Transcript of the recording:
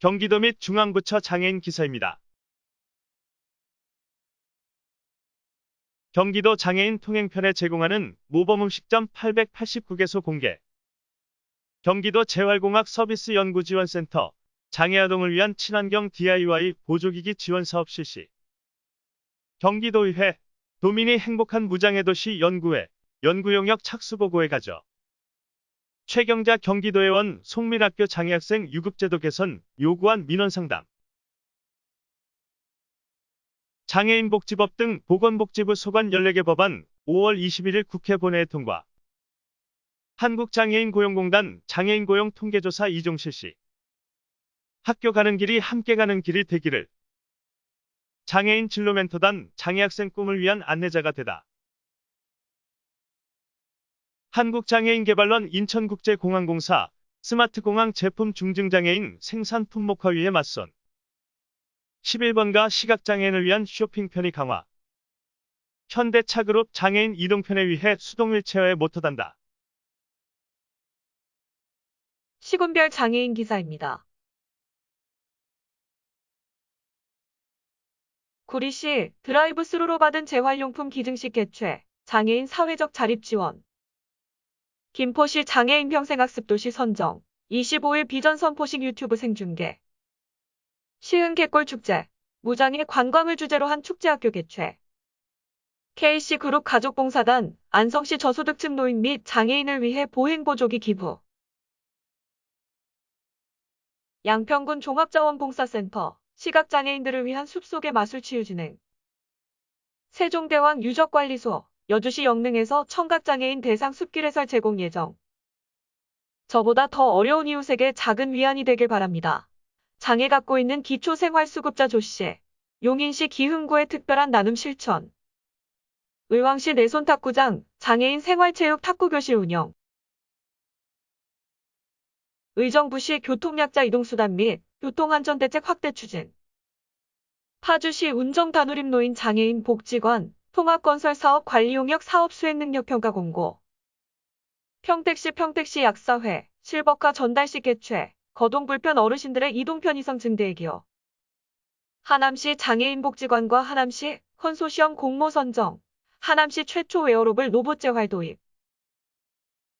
경기도 및 중앙부처 장애인 기사입니다. 경기도 장애인 통행편에 제공하는 모범 음식점 889개소 공개. 경기도 재활공학 서비스 연구지원센터 장애아동을 위한 친환경 DIY 보조기기 지원 사업 실시. 경기도의회 도민이 행복한 무장애 도시 연구회 연구용역 착수보고회 가져. 최경자 경기도의원 송밀학교 장애학생 유급제도 개선 요구한 민원상담. 장애인복지법 등 보건복지부 소관 14개 법안 5월 21일 국회 본회의 통과. 한국장애인고용공단 장애인 고용 통계조사 2종 실시. 학교 가는 길이 함께 가는 길이 되기를. 장애인 진로 멘토단 장애학생 꿈을 위한 안내자가 되다. 한국장애인개발원 인천국제공항공사 스마트공항 제품 중증장애인 생산 품목화위에 맞선 11번가 시각장애인을 위한 쇼핑 편의 강화 현대차그룹 장애인 이동편에 위해 수동 휠체어에 모터단다. 시군별 장애인 기사입니다. 구리시 드라이브 스루로 받은 재활용품 기증식 개최, 장애인 사회적 자립 지원. 김포시 장애인 평생학습도시 선정, 25일 비전 선포식 유튜브 생중계. 시흥 갯골 축제, 무장애 관광을 주제로 한 축제학교 개최. KC 그룹 가족봉사단, 안성시 저소득층 노인 및 장애인을 위해 보행보조기 기부. 양평군 종합자원봉사센터, 시각장애인들을 위한 숲속의 마술 치유 진행. 세종대왕 유적관리소, 여주시 영릉에서 청각장애인 대상 숲길 해설 제공 예정. 저보다 더 어려운 이웃에게 작은 위안이 되길 바랍니다. 장애 갖고 있는 기초생활수급자 조씨, 용인시 기흥구의 특별한 나눔 실천. 의왕시 내손 탁구장, 장애인 생활체육 탁구교실 운영. 의정부시 교통약자 이동수단 및 교통안전대책 확대 추진. 파주시 운정단우림 노인 장애인 복지관 통합건설 사업 관리 용역 사업 수행 능력 평가 공고. 평택시 평택시 약사회 실버카 전달식 개최 거동 불편 어르신들의 이동 편의성 증대에 기여. 하남시 장애인 복지관과 하남시 컨소시엄 공모 선정. 하남시 최초 웨어로블 로봇 재활 도입.